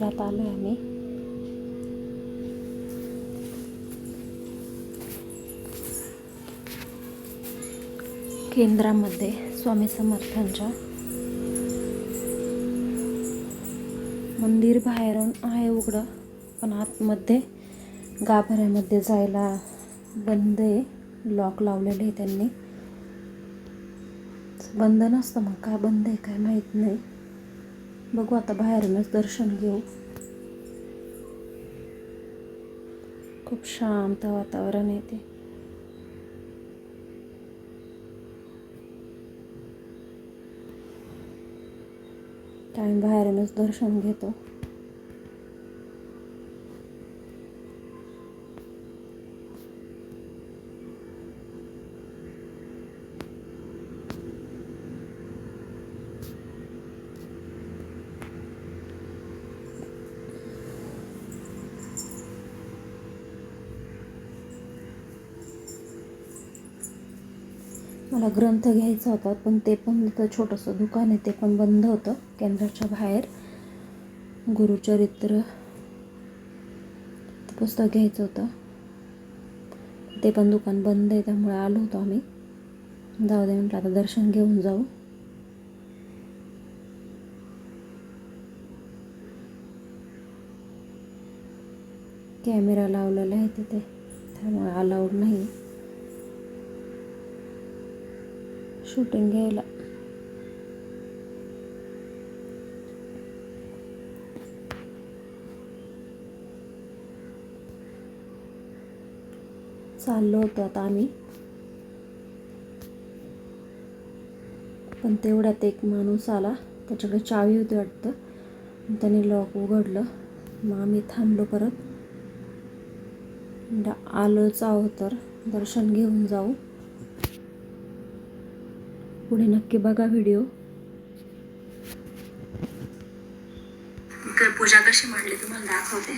मंदिरात आलो आहे आम्ही. केंद्रामध्ये स्वामी समर्थांच्या मंदिर बाहेरून आहे उघडं पण आतमध्ये गाभाऱ्यामध्ये जायला बंद आहे. लॉक लावलेले आहे त्यांनी. बंद नसतं मग का बंद आहे काय माहीत नाही. बघू आता बाहेरूनच दर्शन घेऊ. खूप शांत वातावरण येते ते. आम्ही बाहेरूनच दर्शन घेतो. मला ग्रंथ घ्यायचा होता पण ते पण तिथं छोटंसं दुकान आहे ते पण बंद होतं केंद्राच्या बाहेर. गुरुचरित्र पुस्तक घ्यायचं होतं. ते पण दुकान बंद आहे त्यामुळे आलो होतो आम्ही. जाऊ दे म्हटलं आता दर्शन घेऊन जाऊ. कॅमेरा लावलेला आहे तिथे त्यामुळे अलाउड नाही. शूटिंग घ्यायला. चाललो होतो आता आम्ही. पण तेवढ्यात एक माणूस आला. त्याच्याकडे चावी होती वाटतं. त्याने लॉक उघडलं. मग आम्ही थांबलो परत. आलोच आहो तर दर्शन घेऊन जाऊ. पुढे नक्की बघा व्हिडिओ पूजा कशी मांडली तुम्हाला दाखवते.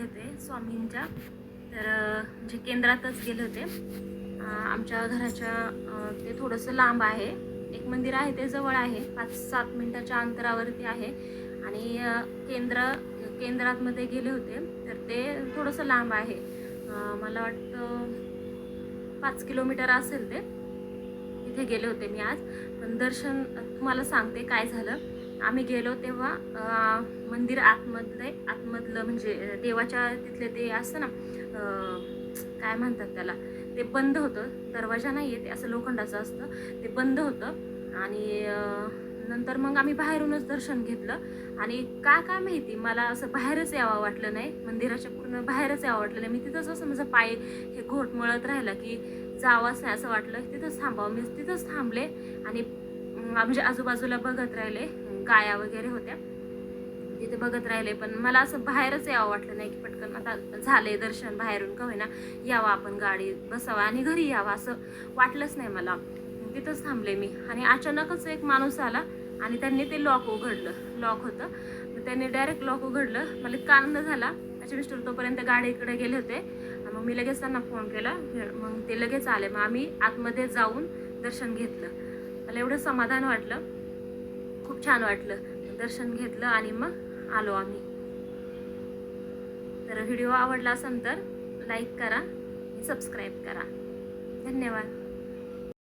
गेले होते स्वामींच्या. तर जे म्हणजे केंद्रातच गेले होते आमच्या घराच्या ते थोडंसं लांब आहे. एक मंदिर आहे ते जवळ आहे. पाच सात मिनटाच्या अंतरावरती आहे. आणि केंद्र केंद्रातमध्ये गेले होते. तर ते थोडंसं लांब आहे. मला वाटतं पाच किलोमीटर असेल ते. तिथे गेले होते मी आज. पण दर्शन तुम्हाला सांगते काय झालं. आम्ही गेलो तेव्हा मंदिर आतमधले आतमधलं म्हणजे देवाच्या तिथले ते असतं ना काय म्हणतात त्याला ते बंद होतं दरवाजा नाही आहे ते असं लोखंडाचं असतं ते बंद होतं आणि नंतर मग आम्ही बाहेरूनच दर्शन घेतलं आणि का काय माहिती मला असं बाहेरच यावं वाटलं नाही मंदिराच्या पूर्ण बाहेरच यावं वाटलं नाही. मी तिथंच असं माझं पाय हे घोट मळत राहिला की जावंच नाही असं वाटलं तिथंच थांबावं. मी तिथंच थांबले आणि म्हणजे आजूबाजूला बघत राहिले गाया वगैरे होत्या. तिथे बघत राहिले पण मला असं बाहेरच यावं वाटलं नाही की पटकन आता झाले दर्शन बाहेरून का होईना यावं आपण गाडी बसावं आणि घरी यावं असं वाटलंच नाही मला. तिथंच थांबले मी आणि अचानकच एक माणूस आला आणि त्यांनी ते लॉक उघडलं. लॉक होतं. तर त्यांनी डायरेक्ट लॉक उघडलं. मला इतका आनंद झाला. त्याच्या मिस्टर तोपर्यंत गाडीकडे गेले होते. मग मी लगेच त्यांना फोन केला. मग ते लगेच आले. मग आम्ही आतमध्ये जाऊन दर्शन घेतलं. मला एवढं समाधान वाटलं. खूप छान वाटलं. दर्शन घेतलं आणि मग आलो आम्ही. तर व्हिडिओ आवडला असेल तर लाईक करा सबस्क्राईब करा. धन्यवाद.